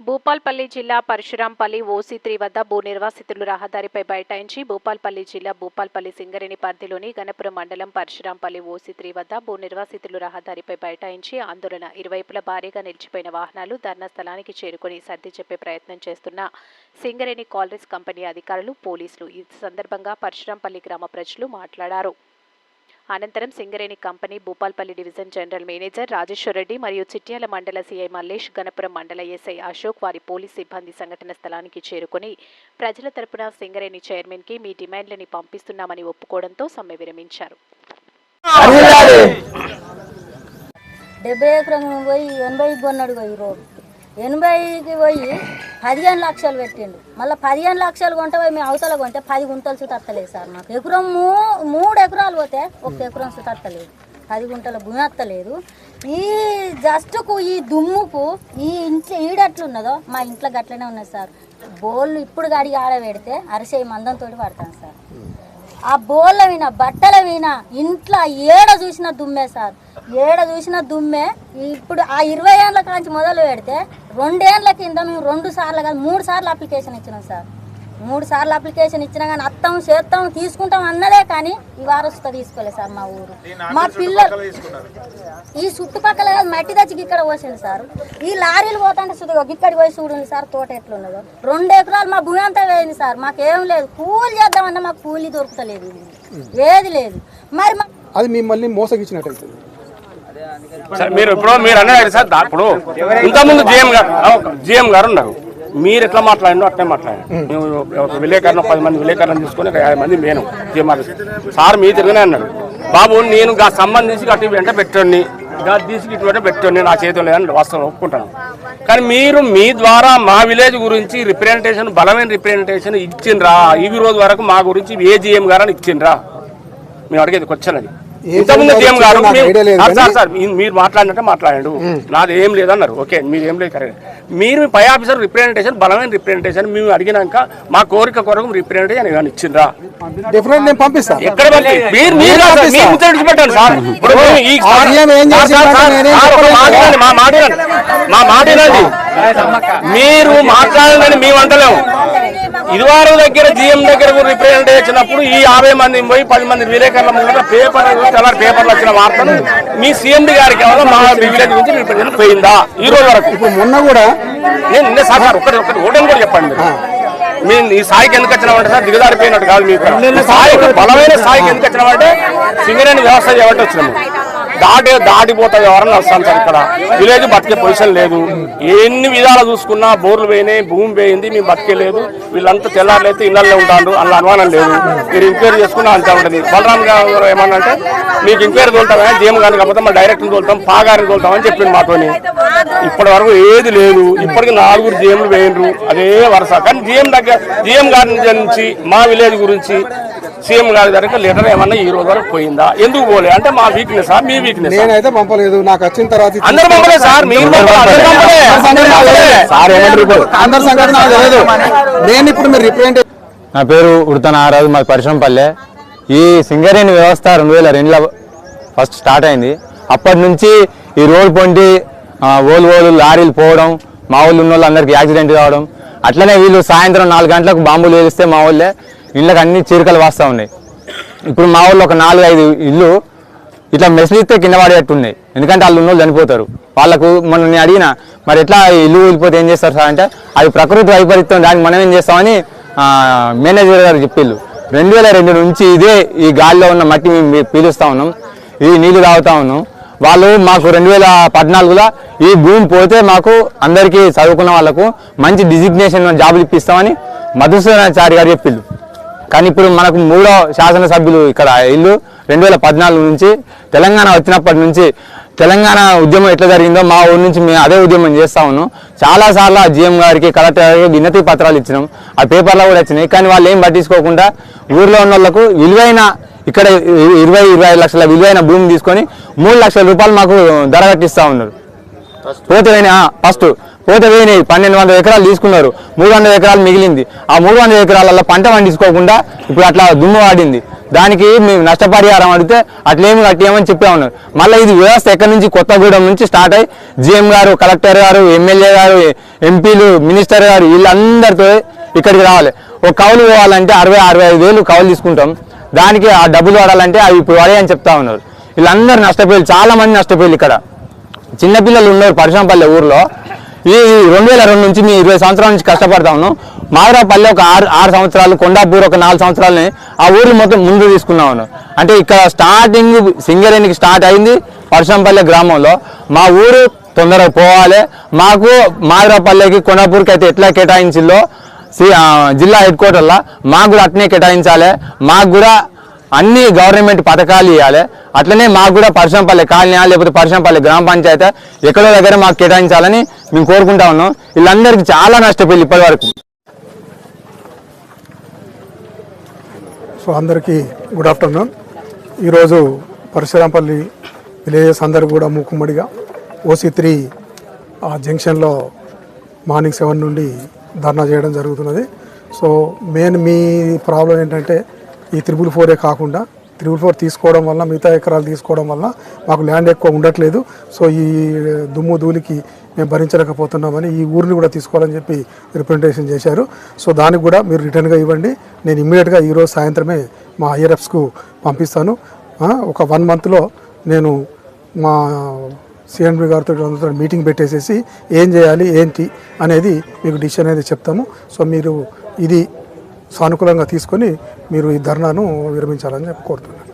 భూపాల్పల్లి జిల్లా పరశురాంపల్లి OC three వద్ద భూ నిర్వాసితులు రహదారిపై బైఠాయించి భూపాల్పల్లి జిల్లా భూపాల్పల్లి సింగరేణి పరిధిలోని గణపురం మండలం పరశురాంపల్లి ఓసీ త్రీ వద్ద భూ నిర్వాసితులు రహదారిపై బైఠాయించి ఆందోళన. ఇరువైపులా భారీగా నిలిచిపోయిన వాహనాలు ధర్నా స్థలానికి చేరుకుని సర్ది చెప్పే ప్రయత్నం చేస్తున్న సింగరేణి కాలరీస్ కంపెనీ అధికారులు పోలీసులు. ఈ సందర్భంగా పరశురాంపల్లి గ్రామ ప్రజలు మాట్లాడారు. అనంతరం Singareni company Bhupalpally division general manager Rajeshwar Reddy మరియు చిట్యాల మండల సీఐ మల్లేష్ గణపురం మండల ఎస్ఐ అశోక్ వారి పోలీస్ సిబ్బంది సంఘటన స్థలానికి చేరుకుని ప్రజల తరపున సింగరేణి చైర్మన్కి మీ డిమాండ్లని పంపిస్తున్నామని ఒప్పుకోవడంతో సమ్మె విరమించారు. డెబ్బై ఎకరం పోయి ఎనభైకి కొన్నాడు పోయి రోడ్ ఎనభైకి పోయి పదిహేను లక్షలు పెట్టిండు. మళ్ళీ పదిహేను లక్షలు కొంటే మేము అవతల కొంటే పది గుంటలు సుతత్తలేదు సార్ మాకు. ఎకరం మూ మూడు ఎకరాలు పోతే ఒక ఎకరం సుతత్తలేదు. పది గుంటల భూమి అత్తలేదు. ఈ జస్ట్కు ఈ దుమ్ముకు ఈ ఇంట్లో ఈడట్లున్నదో మా ఇంట్లో గట్లనే ఉన్నది సార్. బోళ్ళు ఇప్పుడు గడిగి ఆడబెడితే అరిసే మందంతో పడతాను సార్. ఆ బోళ్ళ విన బట్టల విన ఇంట్లో ఏడ చూసిన దుమ్మే సార్. ఏడ చూసిన దుమ్మే. ఇప్పుడు ఆ ఇరవై ఏళ్ళ కాంచి మొదలు పెడితే రెండేళ్ళ కింద మేము రెండు సార్లు కాదు మూడు సార్లు అప్లికేషన్ ఇచ్చినాం సార్. మూడు సార్లు అప్లికేషన్ ఇచ్చినా కానీ అత్తం చేస్తాం తీసుకుంటాం అన్నదే కానీ ఈ వారసుతో తీసుకోలేదు సార్ మా ఊరు. మా పిల్లలు ఈ చుట్టుపక్కల కాదు మట్టి తెచ్చి ఇక్కడ పోసింది సార్. ఈ లారీలు పోతుంటే సుదిగో ఇక్కడికి పోయి చూడండి సార్ తోట ఎట్లున్నదో. రెండు ఎకరాలు మా భూమి అంతా వేయింది సార్ మాకేం లేదు. కూలి చేద్దామన్నా మాకు కూలి దొరుకుతలేదు ఏది లేదు. మరి మా అది మిమ్మల్ని మోసగించినట్టయితే. సార్ మీరు ఇప్పుడు మీరు అన్నారు సార్ ఇప్పుడు ఇంతకుముందు జిఎం గారు జిఎం గారు ఉన్నారు. మీరు ఎట్లా మాట్లాడినో అట్లే మాట్లాడండి మేము ఒక విలేకరణ పది మంది విలేకరణ తీసుకొని ఒక యాభై మంది నేను జిఎం సార్ మీ తిరిగినే అన్నాడు బాబు నేను గా సంబంధించి అటు వెంట పెట్టండి గా తీసుకు ఇటు వెంట పెట్టండి నా చేతిలో లేదని వాస్తవం ఒప్పుకుంటాను. కానీ మీరు మీ ద్వారా మా విలేజ్ గురించి రిప్రజెంటేషన్ బలమైన రిప్రజెంటేషన్ ఇచ్చిండ్రా. ఈ రోజు వరకు మా గురించి ఏ జిఎం గారు అని ఇచ్చిండ్రా? మేము అడిగేది క్వశ్చన్ అది. ఇంతకుముందు జిఎం గారు సార్, సార్ మీరు మాట్లాడినట్టే మాట్లాడండు. నాది ఏం లేదన్నారు. ఓకే మీరు ఏం లేదు కరెక్ట్. మీరు పై ఆఫీసర్ రిప్రజెంటేషన్ బలమైన రిప్రజెంటేషన్ మేము అడిగినాక మా కోరిక కొరకు రిప్రజెంటేషన్ ఏమైనా ఇచ్చిండ్రా? డెఫినెట్ నేను పంపిస్తాను ఎక్కడ మీరు ముచ్చట సార్. ఇప్పుడు ఈ సీఎం మా మాట. మా. మీరు మాట్లాడాలని మేము అంటలేము. ఇదివారు దగ్గర జిఎం దగ్గర రిప్రజెంట్ చేసినప్పుడు ఈ యాభై మంది పోయి పది మంది విలేకరుల ముందు పేపర్ తెల్లారి పేపర్లు వచ్చిన వార్తను మీ సీఎండి గారికి ఏమన్నా మా విలేజ్ గురించి రిప్రజెంట్ పోయిందా? ఈ రోజు వరకు. ఇప్పుడు మొన్న కూడా నేను నిన్న సార్ ఒకటి ఒకటి ఓటని కూడా చెప్పండి మేము ఈ స్థాయికి ఎందుకు వచ్చినామంటే సార్ దిగజారిపోయినట్టు కాదు మీకు. స్థాయికి బలమైన స్థాయికి ఎందుకు వచ్చినామంటే సింగరేణి వ్యవస్థ చేయబట్టి వచ్చినాము. దాటి దాటిపోతాయి ఎవరన్నా వస్తాం సార్ ఇక్కడ. విలేజ్ బతికే పొజిషన్ లేదు. ఎన్ని విధాలు చూసుకున్నా బోర్లు పోయినాయి భూమి పోయింది మేము బతికే లేదు వీళ్ళంతా తెల్లారులైతే ఇళ్ళల్లో ఉంటారు అలా అనుమానం లేదు. మీరు ఎంక్వైరీ చేసుకున్నా అంతే ఉంటుంది. బలరామ్ గారు ఏమన్నా అంటే మీకు ఎంక్వైరీ తోలుతామే? జీఎం గారిని కాకపోతే మా డైరెక్టర్ తోలుతాం పాగారిని తోలుతాం అని చెప్పింది మాతోని. ఇప్పటి వరకు ఏది లేదు. ఇప్పటికి నాలుగురు జీఎంలు వేయండ్రు అదే వరుస. కానీ జీఎం దగ్గర జీఎం గారి నుంచి మా విలేజ్ గురించి సీఎం గారి దగ్గర లెటర్ ఏమన్నా ఈ రోజు వరకు పోయిందా? ఎందుకు పోలే? అంటే మా వీక్నెస్ మీ వీక్నెస్ నేనైతే పంపలేదు. నాకు వచ్చిన తర్వాత అందరు పంపలే సార్. మీరు అందరు నాకు తెలియదు. తెలియదు నేను ఇప్పుడు మీరు రిప్రజెంట్ నా పేరు ఉడత నాగరాజు. మాది పరిశ్రమపల్లె ఈ సింగరేణి వ్యవస్థ రెండు వేల రెండులో ఫస్ట్ స్టార్ట్ అయింది. అప్పటి నుంచి ఈ రోడ్ పొంటి ఆ, ఓలు ఓలు లారీలు పోవడం మా ఊళ్ళు ఉన్న వాళ్ళు అందరికి యాక్సిడెంట్ కావడం అట్లనే వీళ్ళు సాయంత్రం నాలుగు గంటలకు బాంబులు వేలిస్తే మా ఊళ్ళే. ఇళ్ళకి అన్ని చీరికలు వస్తూ ఉన్నాయి. ఇప్పుడు మా ఊళ్ళో ఒక నాలుగు ఐదు ఇల్లు ఇట్లా మెసిలిస్తే కింద పడేట్టున్నాయి. ఎందుకంటే వాళ్ళు ఉన్నోళ్ళు చనిపోతారు. వాళ్ళకు మనం నేను అడిగిన మరి ఎట్లా ఇల్లు వెళ్ళిపోతే ఏం చేస్తారు సార్? అంటే అది ప్రకృతి వైపరీత్యం దానికి మనం ఏం చేస్తామని మేనేజర్ గారు చెప్పిళ్ళు. రెండు వేల రెండు నుంచి ఇదే ఈ గాలిలో ఉన్న మట్టి మేము పీలుస్తూ ఉన్నాం. ఈ నీళ్ళు తాగుతా ఉన్నాం. వాళ్ళు మాకు రెండు వేల పద్నాలుగులో ఈ భూమి పోతే మాకు అందరికీ చదువుకున్న వాళ్ళకు మంచి డిజిగ్నేషన్ జాబులు ఇప్పిస్తామని మధుసూదనాచారి గారు చెప్పిళ్ళు. కానీ ఇప్పుడు మనకు మూడో శాసనసభ్యులు ఇక్కడ ఇల్లు రెండు వేల పద్నాలుగు నుంచి తెలంగాణ వచ్చినప్పటి నుంచి తెలంగాణ ఉద్యమం ఎట్లా జరిగిందో మా ఊరి నుంచి మేము అదే ఉద్యమం చేస్తా ఉన్నాం. చాలాసార్లు ఆ జిఎం గారికి కలెక్టర్ గారికి వినతి పత్రాలు ఇచ్చినాం. ఆ పేపర్లో కూడా వచ్చినాయి. కానీ వాళ్ళు ఏం పట్టించుకోకుండా ఊర్లో ఉన్న వాళ్ళకు విలువైన ఇక్కడ ఇరవై ఇరవై ఐదు లక్షల విలువైన భూమి తీసుకొని మూడు లక్షల రూపాయలు మాకు ధర కట్టిస్తూ ఉన్నారు. పోతే ఫస్ట్ పోతే పోయినాయి పన్నెండు వందల ఎకరాలు తీసుకున్నారు. మూడు వందల ఎకరాలు మిగిలింది. ఆ మూడు వందల ఎకరాలలో పంట పండించుకోకుండా ఇప్పుడు అట్లా దుమ్ము వాడింది. దానికి మేము నష్టపరిహారం అడిగితే అట్లేమి కట్టేయమని చెప్పే ఉన్నారు. మళ్ళీ ఇది వ్యవస్థ ఎక్కడి నుంచి? కొత్తగూడెం నుంచి స్టార్ట్ అయ్యి జిఎం గారు కలెక్టర్ గారు ఎమ్మెల్యే గారు ఎంపీలు మినిస్టర్ గారు వీళ్ళందరితో ఇక్కడికి రావాలి. ఒక కౌలు పోవాలంటే అరవై అరవై ఐదు వేలు కౌలు తీసుకుంటాం. దానికి ఆ డబ్బులు పడాలంటే అవి ఇప్పుడు పడాయని చెప్తా ఉన్నారు. వీళ్ళందరూ నష్టపోయారు. చాలా మంది నష్టపోయారు ఇక్కడ. చిన్నపిల్లలు ఉన్నారు పరిశ్రమపల్లె ఊర్లో. ఈ రెండు వేల రెండు నుంచి మేము ఇరవై సంవత్సరాల నుంచి కష్టపడతా ఉన్నాం. మాధవపల్లె ఒక ఆరు ఆరు సంవత్సరాలు కొండాపూర్ ఒక నాలుగు సంవత్సరాలని ఆ ఊర్లు మొత్తం ముందు తీసుకున్నాను అంటే ఇక్కడ స్టార్టింగ్ సింగరేణికి స్టార్ట్ అయింది పరశంపల్లె గ్రామంలో. మా ఊరు తొందరగా పోవాలి. మాకు మాధవపల్లెకి కొండాపూర్కి అయితే ఎట్లా కేటాయించిందో సి- జిల్లా హెడ్ క్వార్టర్లో మాకు కూడా అట్నే కేటాయించాలి. మాకు కూడా అన్ని గవర్నమెంట్ పథకాలు ఇవ్వాలి అట్లనే మాకు కూడా పరిశ్రమపల్లి కాలనీ లేకపోతే పరిశ్రమపల్లి గ్రామ పంచాయతీ ఎక్కడో దగ్గర మాకు కేటాయించాలని మేము కోరుకుంటా ఉన్నాం. వీళ్ళందరికీ చాలా నష్టపోయింది ఇప్పటి వరకు సో అందరికీ గుడ్ ఆఫ్టర్నూన్. ఈరోజు పరశురాంపల్లి విలేజెస్ అందరు కూడా మూకుమ్మడిగా ఓసీ త్రీ ఆ జంక్షన్లో మార్నింగ్ సెవెన్ నుండి ధర్నా చేయడం జరుగుతున్నది. సో మెయిన్ మీ ప్రాబ్లం ఏంటంటే ఈ త్రిబుల్ ఫోరే కాకుండా త్రిబుల్ ఫోర్ తీసుకోవడం వల్ల మిగతా ఎకరాలు తీసుకోవడం వల్ల మాకు ల్యాండ్ ఎక్కువ ఉండట్లేదు. సో ఈ దుమ్ము ధూళికి మేము భరించలేకపోతున్నామని ఈ ఊరిని కూడా తీసుకోవాలని చెప్పి రిప్రజెంటేషన్ చేశారు. సో దానికి కూడా మీరు రిటర్న్గా ఇవ్వండి. నేను ఇమ్మీడియట్గా ఈరోజు సాయంత్రమే మా ఐఆర్ఎఫ్స్కు పంపిస్తాను. ఒక వన్ మంత్లో నేను మా సిఎన్బి గారితో అందరితో మీటింగ్ పెట్టేసేసి ఏం చేయాలి ఏంటి అనేది మీకు డిసిషన్ అనేది చెప్తాము. సో మీరు ఇది సానుకూలంగా తీసుకొని మీరు ఈ ధర్నాను విరమించాలని చెప్పి కోరుతున్నాను.